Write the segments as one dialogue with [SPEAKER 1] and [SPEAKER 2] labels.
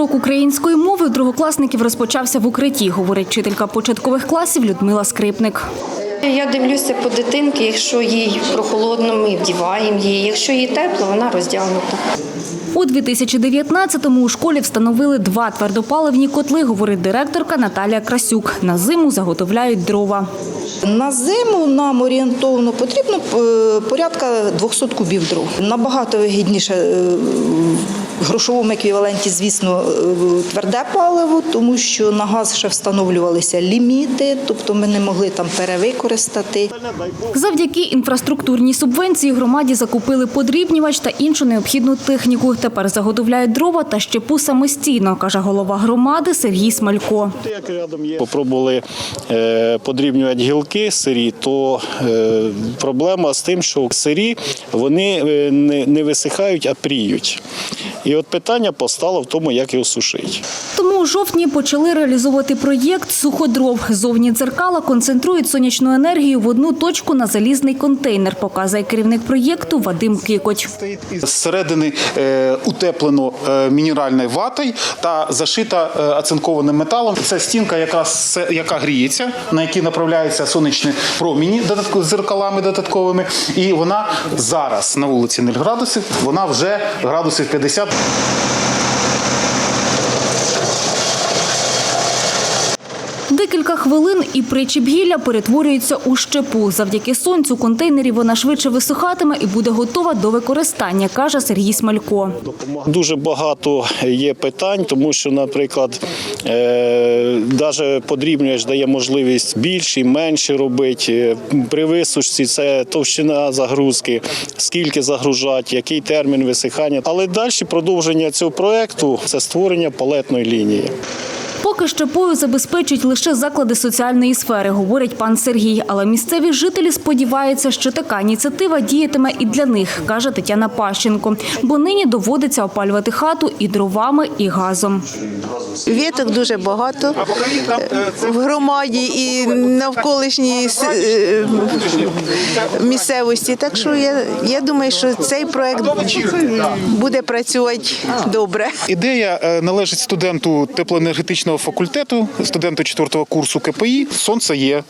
[SPEAKER 1] Урок української мови другокласників розпочався в укритті, говорить вчителька початкових класів Людмила Скрипник.
[SPEAKER 2] Я дивлюся по дитинки, якщо їй прохолодно, ми вдіваємо її. Якщо їй тепло, вона роздягнута.
[SPEAKER 1] У 2019-му у школі встановили два твердопаливні котли, говорить директорка Наталія Красюк. На зиму заготовляють дрова.
[SPEAKER 3] На зиму нам орієнтовно потрібно е, порядка 200 кубів дров. Набагато вигідніше е, в грошовому еквіваленті, звісно, е, тверде паливо, тому що на газ ще встановлювалися ліміти, тобто ми не могли там перевикористати.
[SPEAKER 1] Завдяки інфраструктурній субвенції громаді закупили подрібнювач та іншу необхідну техніку. Тепер заготовляють дрова та щепу самостійно, каже голова громади Сергій Смалько.
[SPEAKER 4] Попробували подрібнювати гілки сирі, то е, проблема з тим, що сирі вони е, не висихають, а пріють. І от питання постало в тому, як його сушити.
[SPEAKER 1] Тому у жовтні почали реалізовувати проєкт «Суходров». Зовні дзеркала концентрують сонячну енергію в одну точку на залізний контейнер, показує керівник проєкту Вадим Кикоть.
[SPEAKER 5] Зсередини е, утеплено е, мінеральною ватою та зашита е, оцинкованим металом. Це стінка, яка, яка гріється, на якій направляються сонячні проміні з зеркалами додатковими. І вона зараз на вулиці 0 градусів, вона вже градусів 50. Bye.
[SPEAKER 1] Декілька хвилин і причіп гілля перетворюється у щепу. Завдяки сонцю контейнері вона швидше висихатиме і буде готова до використання, каже Сергій Смалько.
[SPEAKER 4] Дуже багато є питань, тому що, наприклад, е, навіть подрібнювач дає можливість більше і менше робити. При висушці це товщина загрузки, скільки загружати, який термін висихання. Але далі продовження цього проекту це створення палетної лінії.
[SPEAKER 1] Поки щепою забезпечують лише заклади соціальної сфери, говорить пан Сергій. Але місцеві жителі сподіваються, що така ініціатива діятиме і для них, каже Тетяна Пащенко. Бо нині доводиться опалювати хату і дровами, і газом.
[SPEAKER 6] Віток дуже багато в громаді і навколишній е, місцевості. Так що я, я думаю, що цей проект буде працювати добре.
[SPEAKER 5] Ідея е, належить студенту теплоенергетичного факультету, студенту 4 курсу КПІ. Сонце є,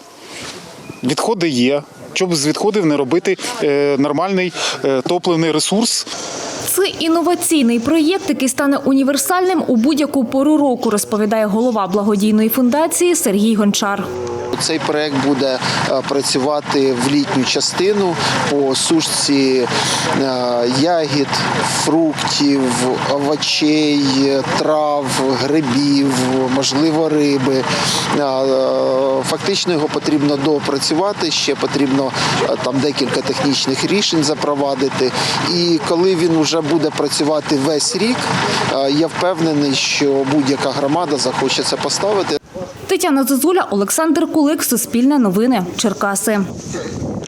[SPEAKER 5] відходи є. Щоб з відходів не робити е, нормальний е, топливний ресурс.
[SPEAKER 1] Це інноваційний проєкт, який стане універсальним у будь-яку пору року, розповідає голова благодійної фундації Сергій Гончар.
[SPEAKER 7] Цей проект буде е, працювати в літню частину по сушці е, ягід, фруктів, овочей, трав, грибів, можливо, риби. Е, Фактично його потрібно доопрацювати, ще потрібно там декілька технічних рішень запровадити. І коли він вже буде працювати весь рік, е, я впевнений, що будь-яка громада захоче це поставити.
[SPEAKER 1] Тетяна Зозуля, Олександр Кулик, Суспільне новини, Черкаси.